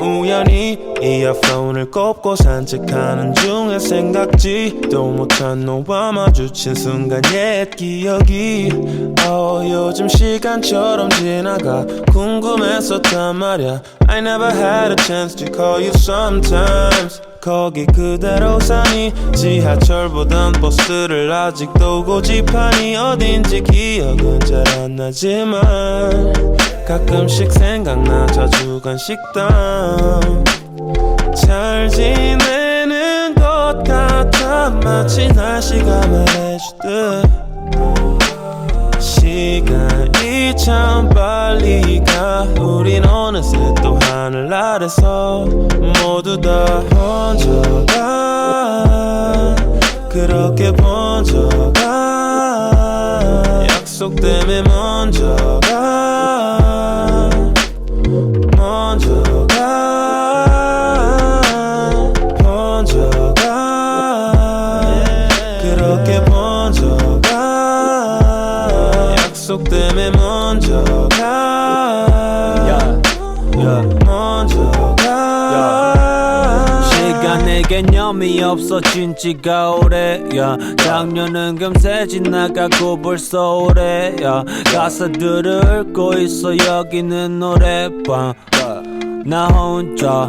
우연히 이어폰을 꼽고 산책하는 중에 생각지 도 못한 너와 마주친 순간 옛 기억이. 어 요즘 시간처럼 지나가 궁금했었단 말야 I never had a chance to call you sometimes. 거기 그대로 사니 지하철보단 버스를 아직도 고집하니 어딘지 기억은 잘 안 나지만 가끔씩 생각나 자주 간 식당 잘 지내는 것 같아. 마치 날씨가 말해주듯 시간이 참 빨리 가. 우린 어느새 또 하늘 아래서 모두 다 혼자가. 그렇게 번져가. 약속 때문에 먼저 가 약속 때문에 먼저 가. 먼저 가. 시간의 개념이 없어진 지가 오래야 작년은 금세 지나가고 벌써 올해야 가사들을 읊고 있어 여기는 노래방. 나 혼자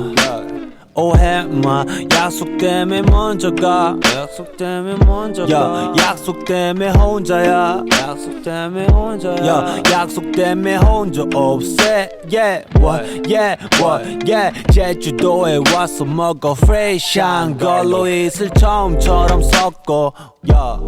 오해 마. 약속 때문에 먼저 가. 약속 때문에 먼저 가. 약속 때문에 혼자야. 약속 때문에 혼자야. 야 약속 때문에 혼자 없애. Yeah what? yeah what? yeah 제주도에 와서 먹어. 프레시한 걸로 이슬 처음처럼 섞어. 야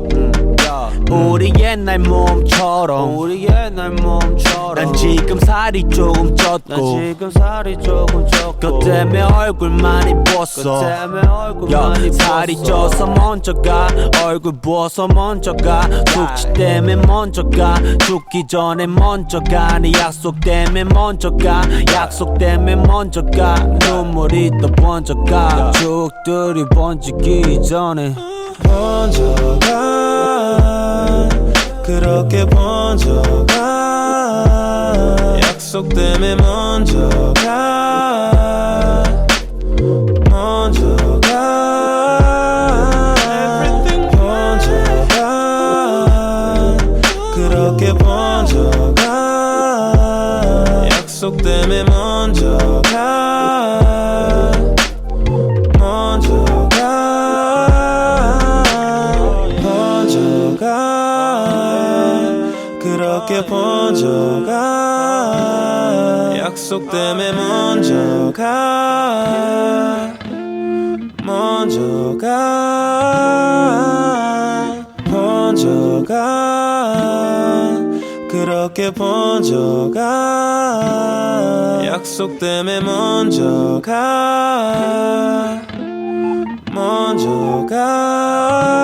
우리 옛날 몸처럼. 우리 옛날 몸처럼. 난 지금 살이 조금 쪘고. 난 지금 살이 조금 쪘고. 그 때문에 얼굴 많이 부었어. 그 때문에 얼굴 야, 많이 살이 쪄서 먼저 가. 얼굴 부어서 먼저 가. 숙취 때문에 먼저 가. 죽기 전에 먼저 가네 약속 때문에 먼저 가. 약속 때문에 먼저 가. 눈물이 또 번져 가. 죽들이 번지기 전에. 먼저 가 그렇게 먼저 가 약속 때문에 먼저 가 먼저 가 먼저 가 그렇게 먼저 가 약속 때문에 먼저 가 그렇게 먼저 가. 약속 때문에 먼저 가. 먼저 가. 먼저 가. 그렇게 먼저 가. 약속 때문에 먼저 가. 먼저 가